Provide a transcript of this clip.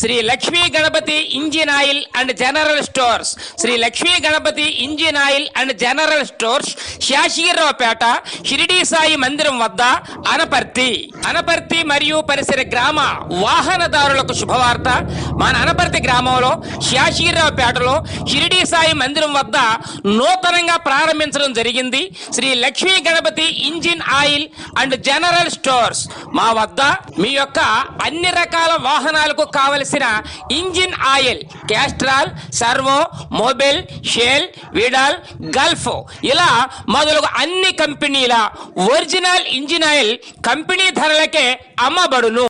Shri Lakshmi Ganapati engine oil and general stores. Shri Lakshmi Ganapati engine oil and general stores Sasheeraopeta Shirdi Sai మందిరం వద్ద అనపర్తి. అనపర్తి మరియు పరిసర గ్రామ వాహనదారులకు శుభవార్త. మన అనపర్తి గ్రామంలో శాషీరావుపేటలో షిరిడి సాయి మందిరం వద్ద నూతనంగా ప్రారంభించడం జరిగింది. Shri Lakshmi Ganapati engine oil and general stores. మా వద్ద మీ యొక్క అన్ని రకాల వాహనాలకు కావలసిన engine oil Castrol Servo Mobil Shell Veedol Gulf ఇలా మొదలగు అన్ని కంపెనీల ఒరిజినల్ ఇంజిన్ ఆయిల్ కంపెనీ ధరలకే అమ్మబడును.